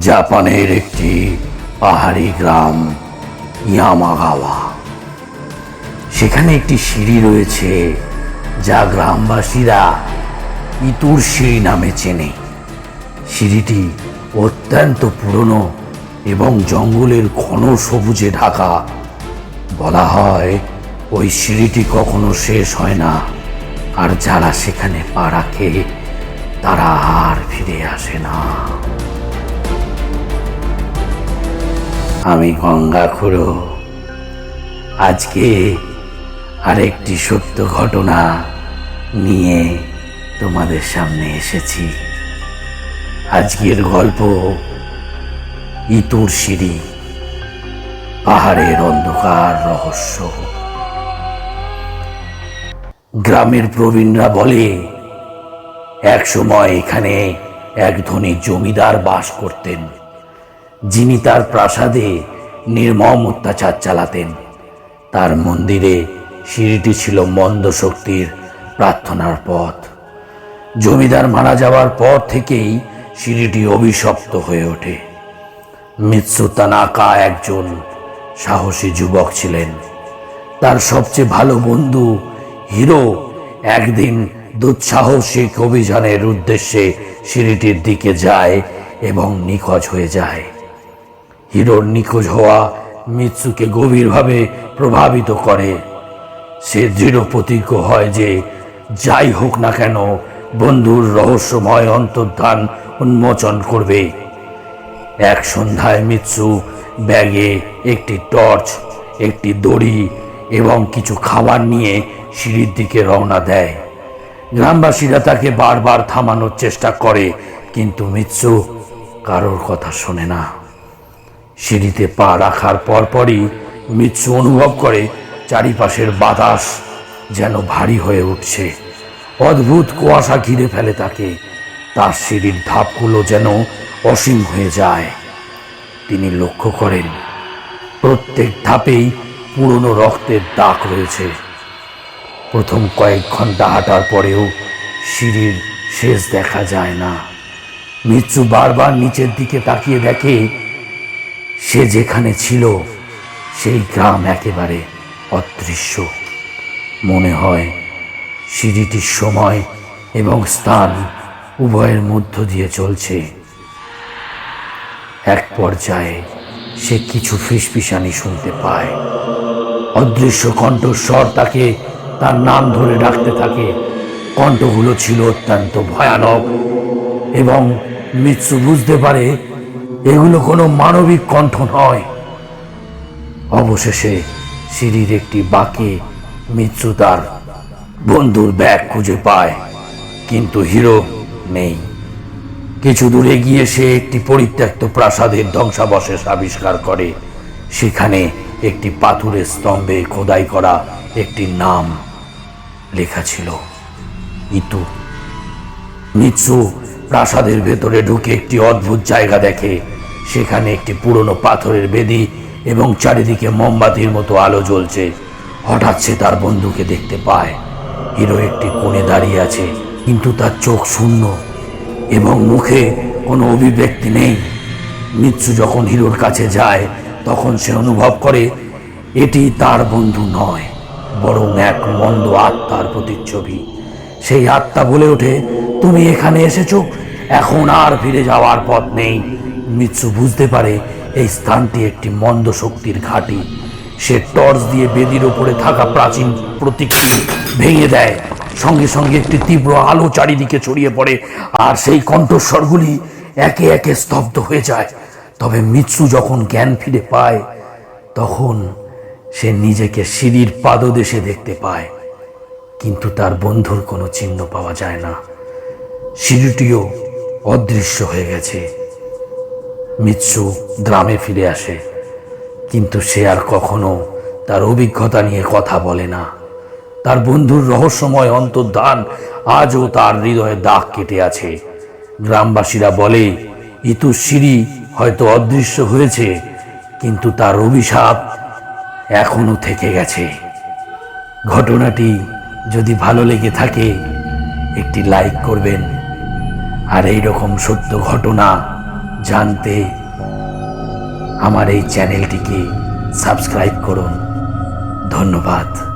জাপানের একটি পাহাড়ি গ্রাম, ইয়ামাগাওয়া। সেখানে একটি সিঁড়ি রয়েছে যা গ্রামবাসীরা ইতুর সিঁড়ি নামে চেনে। সিঁড়িটি অত্যন্ত পুরনো এবং জঙ্গলের ঘন সবুজে ঢাকা। বলা হয়, ওই সিঁড়িটি কখনো শেষ হয় না, আর যারা সেখানে পা রাখে, তারা আর ফিরে আসে না। আমি গঙ্গা খুঁড়ো। আজকে আরেকটি সত্য ঘটনা নিয়ে তোমাদের সামনে এসেছি। আজকের গল্প ইতুর সিঁড়ি, পাহাড়ের অন্ধকার রহস্য। গ্রামের প্রবীণরা বলে এক সময় এখানে এক ধনী জমিদার বাস করতেন। যিনি তার প্রাসাদে নির্মম অত্যাচার চালাতেন। তার মন্দিরে সিঁড়িটি ছিল মন্দ শক্তির প্রার্থনার পথ। জমিদার মারা যাওয়ার পর থেকেই সিঁড়িটি অভিশপ্ত হয়ে ওঠে। মিৎসু তানাকা একজন সাহসী যুবক ছিলেন। তার সবচেয়ে ভালো বন্ধু, হিরো, একদিন দুঃসাহসিক অভিযানের উদ্দেশ্যে সিঁড়িটির দিকে যায় এবং নিখোঁজ হয়ে যায়। হিরোর নিখোঁজ হওয়া মিৎসুকে গভীরভাবে প্রভাবিত করে। সে দৃঢ় প্রতিজ্ঞ হয় যে, যাই হোক না কেন, বন্ধুর রহস্যময় অন্তর্ধান উন্মোচন করবে। এক সন্ধ্যায় মিৎসু ব্যাগে একটি টর্চ, একটি দড়ি এবং কিছু খাবার নিয়ে সিঁড়ির দিকে রওনা দেয়। গ্রামবাসীরা তাকে বারবার থামানোর চেষ্টা করে, কিন্তু মিৎসু কারোর কথা শোনে না। সিঁড়িতে পা রাখার পরপরই মিৎসু অনুভব করে চারিপাশের বাতাস যেন ভারী হয়ে উঠছে। অদ্ভুত কুয়াশা ঘিরে ফেলে তাকে। তার সিঁড়ির ধাপগুলো যেন অসীম হয়ে যায়। তিনি লক্ষ্য করেন, প্রত্যেক ধাপেই পুরনো রক্তের দাগ রয়েছে। প্রথম কয়েক ঘণ্টা হাঁটার পরেও সিঁড়ির শেষ দেখা যায় না। মৃত্যু বারবার নিচের দিকে তাকিয়ে দেখে সে যেখানে ছিল, সেই গ্রাম একেবারে অদৃশ্য। মনে হয় সিঁড়িটির সময় এবং স্থান উভয়ের মধ্য দিয়ে চলছে। এক পর্যায়ে সে কিছু ফিসফিসানি শুনতে পায়। অদৃশ্য কণ্ঠস্বর তাকে তার নাম ধরে ডাকতে থাকে। কণ্ঠগুলো ছিল অত্যন্ত ভয়ানক এবং মিৎসু বুঝতে পারে এগুলো কোনো মানবিক কণ্ঠ নয়। অবশেষে সিঁড়ির একটি বাঁকে মিৎসু তার বন্ধুর ব্যাগ খুঁজে পায়, কিন্তু হিরো নেই। কিছু দূরে গিয়ে সে একটি পরিত্যক্ত প্রাসাদের ধ্বংসাবশেষ আবিষ্কার করে। সেখানে একটি পাথুরের স্তম্ভে খোদাই করা একটি নাম লেখা ছিল, ইতু। মিৎসু প্রাসাদের ভেতরে ঢুকে একটি অদ্ভুত জায়গা দেখে সেখানে একটি পুরনো পাথরের বেদি এবং চারিদিকে মোমবাতির মতো আলো জ্বলছে। হঠাৎ সে তার বন্ধুকে দেখতে পায়। হিরো একটি কোণে দাঁড়িয়ে আছে, কিন্তু তার চোখ শূন্য এবং মুখে কোনো অভিব্যক্তি নেই। মিৎসু যখন হিরোর কাছে যায়, তখন সে অনুভব করে, এটি তার বন্ধু নয়, বরং এক মন্দ আত্মার প্রতিচ্ছবি। সেই আত্মা বলে ওঠে, তুমি এখানে এসেছ, এখন আর ফিরে যাওয়ার পথ নেই। মিৎসু বুঝতে পারে এই স্থানটি একটি মন্দ শক্তির ঘাঁটি। সে টর্চ দিয়ে বেদির ওপরে থাকা প্রাচীন প্রতীকটি ভেঙে দেয়। সঙ্গে সঙ্গে একটি তীব্র আলো চারিদিকে ছড়িয়ে পড়ে আর সেই কণ্ঠস্বরগুলি একে একে স্তব্ধ হয়ে যায়। তবে মিৎসু যখন জ্ঞান ফিরে পায়, তখন সে নিজেকে সিঁড়ির পাদদেশে দেখতে পায়। কিন্তু তার বন্ধুর কোনো চিহ্ন পাওয়া যায় না। সিঁড়িটিও অদৃশ্য হয়ে গেছে। মিৎসু গ্রামে ফিরে আসে। কিন্তু সে আর কখনো তার অভিজ্ঞতা নিয়ে কথা বলে না। তার বন্ধুর রহস্যময় অন্তর্ধান আজও তার হৃদয়ে দাগ কেটে আছে। গ্রামবাসীরা বলে, ইতু সিঁড়ি হয়তো অদৃশ্য হয়েছে, কিন্তু তার অভিশাপ এখনও থেকে গেছে। ঘটনাটি যদি ভালো লেগে থাকে, একটি লাইক করবেন। আর এই রকম সত্য ঘটনা জানতে আমার এই চ্যানেলটিকে সাবস্ক্রাইব করুন। ধন্যবাদ।